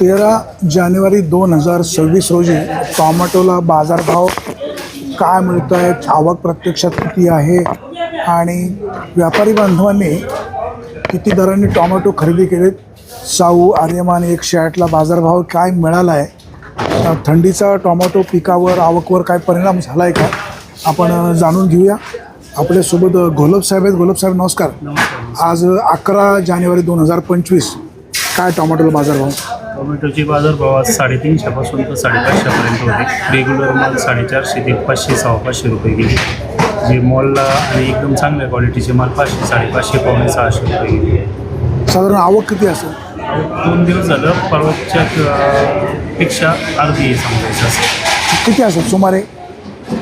तेरा जानेवारी दोन हजार सव्वीस रोजी टॉमॅटोला बाजारभाव काय मिळतो आहे आवक प्रत्यक्षात किती आहे आणि व्यापारी बांधवांनी किती दरांनी टॉमॅटो खरेदी केलेत? साऊ आर्यमान एकशे आठला बाजारभाव काय मिळाला आहे थंडीचा टॉमॅटो पिकावर आवकवर काय परिणाम झाला आहे का? आपण जाणून घेऊया. आपल्यासोबत अ, साहेब आहेत. घोलप साहेब नमस्कार. आज अकरा जानेवारी दोन हजार पंचवीस काय टॉमॅटोला बाजारभाव? टोमॅटोचे बाजारभाव आज साडेतीनशेपासून तर साडेपाचशेपर्यंत होते. रेग्युलर माल साडेचारशे ते पाचशे सहा पाचशे रुपये गेले जे मॉलला आणि एकदम चांगल्या क्वालिटीचे माल पाचशे साडेपाचशे पावणे सहाशे रुपये गेले साधारण आवक किती असेल? दोन दिवस झालं परवाच्या पेक्षा अर्धी आहे समजायचं असं. किती असेल सुमारे?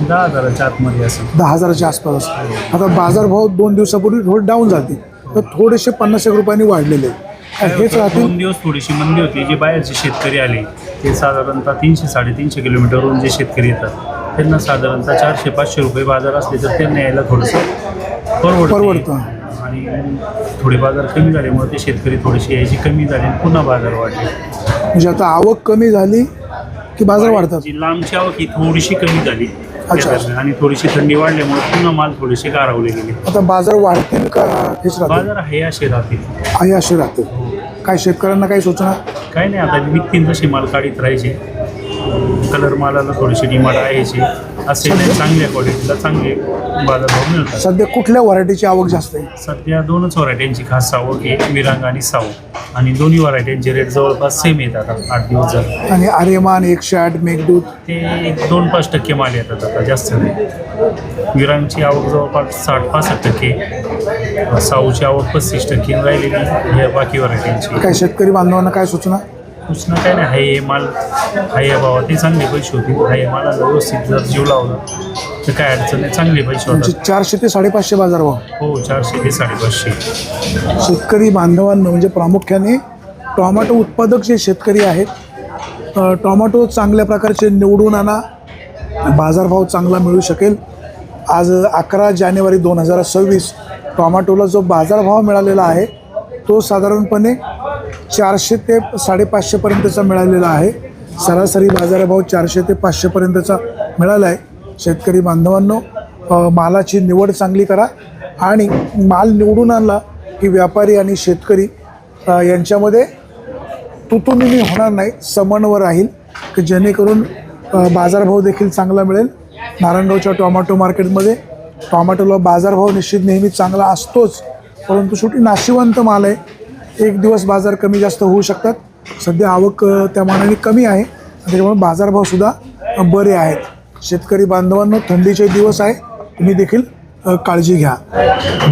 दहा हजाराच्या आतमध्ये असं दहा हजाराच्या आसपास असेल. आता बाजारभाव दोन दिवसापूर्वी थोडे डाऊन झाले तर थोडेसे पन्नास एक रुपयांनी वाढलेले. आहेत. हेच राहतील? दोन दिवस थोडीशी मंदी होती. जे बाहेरचे शेतकरी आले ते साधारणतः तीनशे साडेतीनशे किलोमीटरवरून जे शेतकरी येतात त्यांना साधारणतः चारशे पाचशे रुपये बाजार असले तर त्यांना यायला थोडंसं परवडतं परवडतं. आणि थोडे बाजार कमी झाल्यामुळे ते शेतकरी थोडेसे यायचे कमी झाले आणि पुन्हा बाजार वाढले. म्हणजे आता आवक कमी झाली की बाजार वाढतात? जी लांबची आवक ही थोडीशी कमी झाली. त्या अच्छा. दरम्यान. आणि थोडीशी थंडी वाढल्यामुळे पुन्हा माल थोडेसे गारावले गेले. आता बाजार वाढतील का हेच राहतील बाजार हे असे राहतील आहे असे राहतील काय शेतकऱ्यांना काही सूचना? काही नाही आता निघतील तसे माल काढीत राहायचे. कलर मालाला थोडीशी डिमांड आहेची असे नाही चांगल्या क्वालिटीला चांगले बाजारभाव मिळतात. सध्या कुठल्या व्हरायटीची आवक जास्त आहे? सध्या दोनच व्हरायट्यांची खास सावक आहे मिरांग आणि साऊ. आणि दोन्ही व्हरायट्यांचे रेट जवळपास सेम येतात आता आठ दिवस झाले. आणि आर्यमान एकशे आठ मेघदूत? ते एक दोन पाच टक्के माल येतात आता जास्त नाही. विरांगची आवक जवळपास साठ पासष्ट टक्के साऊची आवक पस्तीस टक्के राहिलेली या बाकी व्हरायटींची काय शेतकरी बांधवांना काय सूचना? सूचना काय नाही हाय हे माल हाय भावात ते चांगले पैसे होतील हाय मालाला व्यवस्थित जर जीव लावला तर काय अडचण नाही चांगले पैसे म्हणजे होतात चारशे ते साडेपाचशे बाजारभाव हो चारशे ते साडेपाचशे. शेतकरी बांधवांना म्हणजे प्रामुख्याने टॉमॅटो उत्पादक जे शेतकरी आहेत अ, टॉमॅटो चांगल्या प्रकारचे निवडून आणा बाजारभाव चांगला मिळू शकेल. आज अकरा जानेवारी दोन हजार सव्वीस टॉमॅटोला जो बाजारभाव मिळालेला आहे तो साधारणपणे चारशे ते साडेपाचशेपर्यंतचा मिळालेला आहे. सरासरी बाजारभाव चारशे ते पाचशेपर्यंतचा मिळाला आहे. शेतकरी बांधवांनो मालाची निवड चांगली करा आणि माल निवडून आणला की व्यापारी आणि शेतकरी यांच्यामध्ये तुतुमिनी होणार नाही समन्वय राहील की जेणेकरून बाजारभाव देखील चांगला मिळेल. नारायणगावच्या टोमॅटो मार्केटमध्ये टोमॅटोला बाजारभाव निश्चित नेहमी चांगला असतोच परंतु शेवटी नाशिवंत माल आहे. एक दिवस बाजार कमी जास्त होऊ शकतात. सध्या आवक त्या मानाने कमी आहे. त्याच्यामुळे बाजारभावसुद्धा बरे आहेत. शेतकरी बांधवांनो थंडीचे दिवस आहे. तुम्ही देखील काळजी घ्या.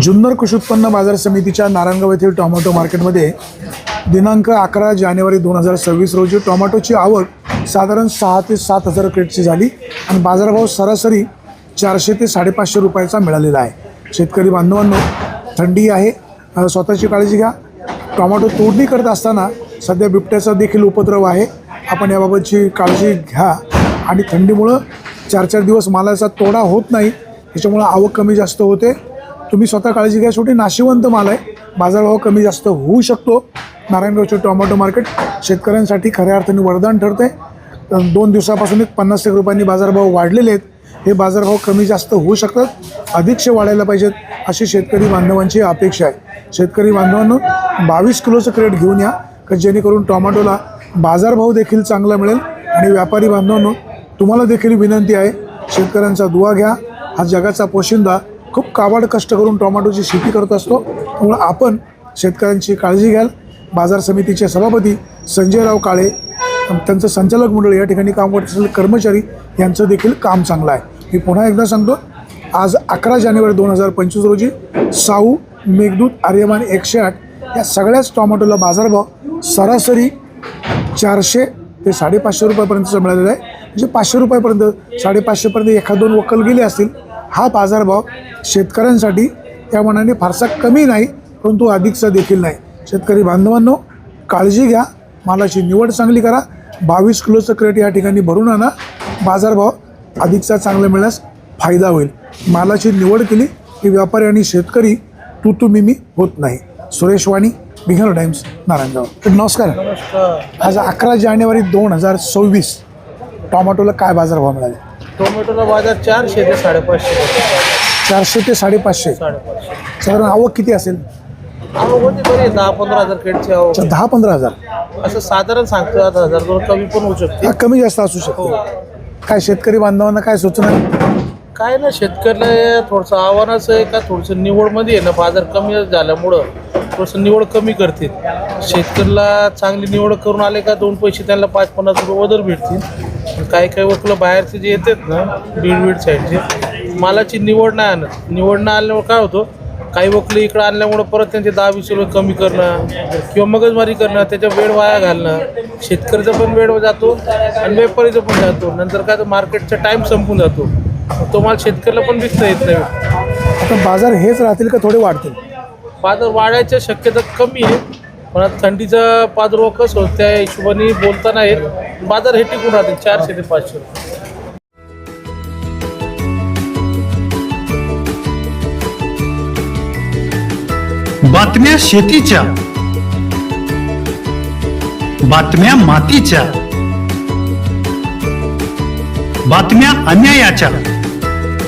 जुन्नर कृषी उत्पन्न बाजार समितीच्या नारायणगाव येथील टोमॅटो मार्केटमध्ये दिनांक अकरा जानेवारी दोन हजार सव्वीस रोजी टोमॅटोची आवक साधारण सहा ते सात हजार क्रेटची झाली आणि बाजारभाव सरासरी चारशे ते साडेपाचशे रुपयाचा मिळालेला आहे. शेतकरी बांधवांनो थंडी आहे. स्वतःची काळजी घ्या. टोमॅटो तोडणी करत असताना सध्या बिबट्याचा देखील उपद्रव आहे. आपण याबाबतची काळजी घ्या आणि थंडीमुळं चार चार दिवस मालाचा तोडा होत नाही. त्याच्यामुळं आवक कमी जास्त होते. तुम्ही स्वतः काळजी घ्या. शेवटी नाशिवंत माल आहे. बाजारभाव कमी जास्त होऊ शकतो. नारायणगावचे टोमॅटो मार्केट शेतकऱ्यांसाठी खऱ्या अर्थाने वरदान ठरते दोन दिवसापासून एक पन्नास एक रुपयांनी बाजारभाव वाढलेले आहेत. हे बाजारभाव कमी जास्त होऊ शकतात. अधिकशे वाढायला पाहिजेत अशी शेतकरी बांधवांची अपेक्षा आहे. शेतकरी बांधवांनो बावीस किलोचं क्रेट घेऊन या का जेणेकरून टोमॅटोला बाजारभाव देखील चांगला मिळेल. आणि व्यापारी बांधवांनो तुम्हाला देखील विनंती आहे शेतकऱ्यांचा दुवा घ्या. हा जगाचा पोशिंदा खूप काबाड कष्ट करून टोमॅटोची शेती करत असतो. त्यामुळे आपण शेतकऱ्यांची काळजी घ्याल. बाजार समितीचे सभापती संजयराव काळे त्यांचं संचालक मंडळ या ठिकाणी काम करत असलेले कर्मचारी यांचं देखील काम चांगलं आहे. मी पुन्हा एकदा सांगतो आज अकरा जानेवारी दोन हजार पंचवीस रोजी साऊ मेघदूत आर्यमान एकशे आठ या सगळ्याच टॉमॅटोला बाजारभाव सरासरी चारशे ते साडेपाचशे रुपयापर्यंतचा मिळालेला आहे. म्हणजे पाचशे रुपयापर्यंत साडेपाचशेपर्यंत एखाद दोन वकल गेले असतील हा बाजारभाव शेतकऱ्यांसाठी त्या मनाने फारसा कमी नाही परंतु अधिकचा देखील नाही. शेतकरी बांधवांनो काळजी घ्या मालाची निवड चांगली करा बावीस किलोचं क्रेट या ठिकाणी भरून आणा बाजारभाव अधिकचा चांगला मिळण्यास फायदा होईल. मालाची निवड केली की व्यापारी आणि शेतकरी तुतुमिमी होत नाही. सुरेश वाणी बिघर टाइम्स नारायणगाव. नमस्कार. आज अकरा जानेवारी दोन हजार सव्वीस टोमॅटोला काय बाजारभाव मिळाले? टोमॅटोला बाजार चारशे ते साडेपाचशे. चारशे ते साडेपाचशे. साडेपाचशे. साधारण आवक किती असेल? आवक होती बरी दहा पंधरा हजार आवक. दहा पंधरा हजार. असं साधारण सांगतो आता हजार दोन कमी पण होऊ शकते. हा कमी जास्त असू शकतो. काय शेतकरी बांधवांना काय सूचना? काय ना शेतकऱ्याला थोडंसं आव्हानाचं आहे का थोडंसं निवडमध्ये आहे ना बाजार कमी झाल्यामुळं थोडंसं निवड कमी करतील. शेतकऱ्याला चांगली निवड करून आले का दोन पैसे त्यांना पाच पन्नास रुपये वदर भेटतील. काही काही वकलं बाहेरचे जे येतात ना बीड बीड साईडचे मालाची निवड नाही आणत. निवड नाही आणल्यामुळे काय होतं काही वकलं इकडं आणल्यामुळं परत त्यांचे दहा वीस रुपये कमी करणं किंवा मगजमारी करणं त्याच्या वेळ वाया घालणं. शेतकऱ्याचा पण वेळ जातो आणि व्यापारीचा पण जातो. नंतर काय तर मार्केटचा टाईम संपून जातो. तो माल शेतकऱ्याला पण विकता येत नाही. आता बाजार हेच राहतील का थोडे वाढतील? बाजार वाढायच्या शक्यता कमी आहे पण आता थंडीचा प्रादुर्भाव कसं होतं त्या हिशोबाने बोलता नाही येत बाजार हे टिकून राहतील चारशे ते पाचशे रुपये. बातम्या शेतीच्या. बातम्या मातीच्या. बातम्या अन्यायाच्या.